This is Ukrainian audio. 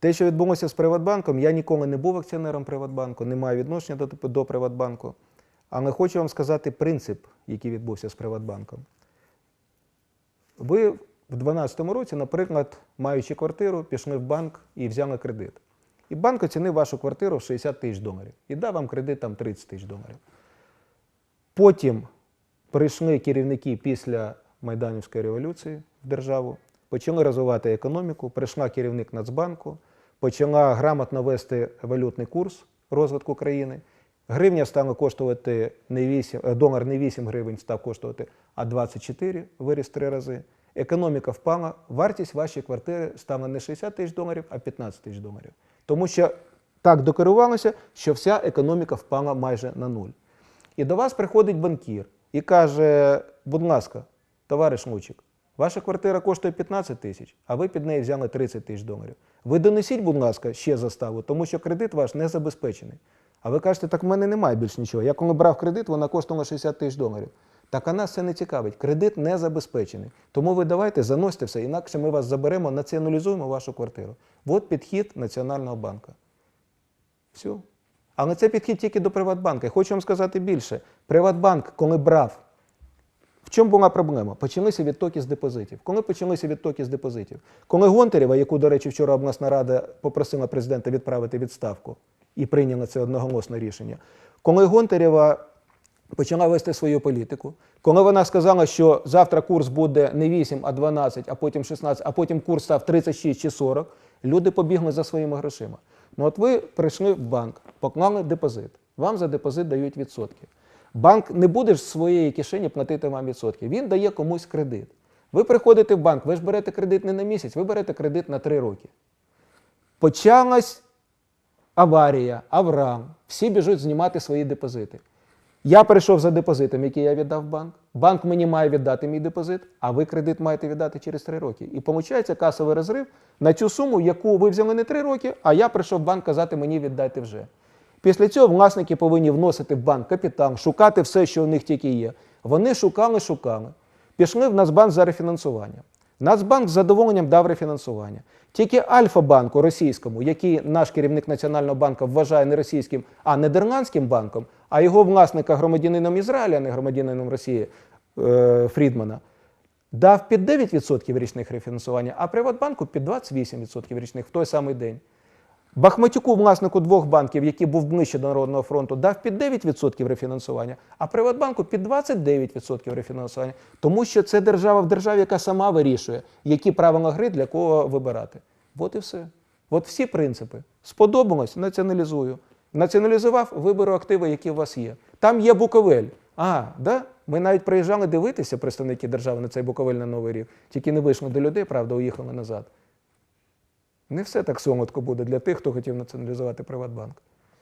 Те, що відбулося з Приватбанком, я ніколи не був акціонером Приватбанку, не маю відношення до, до Приватбанку. Але хочу вам сказати принцип, який відбувся з Приватбанком. Ви в 2012 році, наприклад, маючи квартиру, пішли в банк і взяли кредит. І банк оцінив вашу квартиру в 60 тисяч доларів і дав вам кредит там 30 тисяч доларів. Потім прийшли керівники після Майданівської революції в державу, почали розвивати економіку, прийшла керівник Нацбанку, почала грамотно вести валютний курс розвитку країни. Гривня стала коштувати не 8, е, долар не 8 гривень став коштувати, а 24, виріс три рази. Економіка впала, вартість вашої квартири стала не 60 тисяч доларів, а 15 тисяч доларів. Тому що так докерувалося, що вся економіка впала майже на нуль. І до вас приходить банкір і каже: будь ласка, товариш Лучик, ваша квартира коштує 15 тисяч, а ви під неї взяли 30 тисяч доларів. Ви донесіть, будь ласка, ще заставу, тому що кредит ваш не забезпечений. А ви кажете, так в мене немає більш нічого. Я коли брав кредит, вона коштувала 60 тисяч доларів. Так а нас це не цікавить. Кредит не забезпечений. Тому ви давайте заносьте все, інакше ми вас заберемо, націоналізуємо вашу квартиру. От підхід Національного банку. Все. Але це підхід тільки до Приватбанка. Я хочу вам сказати більше. Приватбанк, коли брав, в чому була проблема? Почалися відтоки з депозитів. Коли почалися відтоки з депозитів? Коли Гонтарєва, яку, до речі, вчора обласна рада попросила президента відправити відставку і прийняла це одноголосне рішення. Коли Гонтарєва почала вести свою політику, коли вона сказала, що завтра курс буде не 8, а 12, а потім 16, а потім курс став 36 чи 40, люди побігли за своїми грошима. Ну от ви прийшли в банк, поклали депозит. Вам за депозит дають відсотки. Банк не буде ж з своєї кишені платити вам відсотки. Він дає комусь кредит. Ви приходите в банк, ви ж берете кредит не на місяць, ви берете кредит на 3 роки. Почалась аварія, аврам, всі біжуть знімати свої депозити. Я прийшов за депозитом, який я віддав банк. Банк мені має віддати мій депозит, а ви кредит маєте віддати через 3 роки. І виходить касовий розрив на цю суму, яку ви взяли не 3 роки, а я прийшов в банк казати, мені віддайте вже. Після цього власники повинні вносити в банк капітал, шукати все, що у них тільки є. Вони шукали, шукали. Пішли в Нацбанк за рефінансування. Нацбанк з задоволенням дав рефінансування. Тільки Альфа-банку російському, який наш керівник Національного банку вважає не російським, а нідерландським банком, а його власника громадянином Ізраїля, а не громадянином Росії е, Фрідмана, дав під 9% річних рефінансування, а Приватбанку під 28% річних в той самий день. Бахматюку, власнику двох банків, який був ближче до Народного фронту, дав під 9% рефінансування, а Приватбанку під 29% рефінансування. Тому що це держава в державі, яка сама вирішує, які правила гри для кого вибирати. От і все. От всі принципи. Сподобалось, націоналізую. Націоналізував, виберу активи, які у вас є. Там є Буковель. А, да? Ми навіть приїжджали дивитися представники держави на цей Буковель на Новий рік. Тільки не вийшли до людей, правда, уїхали назад. Не все так солодко буде для тих, хто хотів націоналізувати Приватбанк.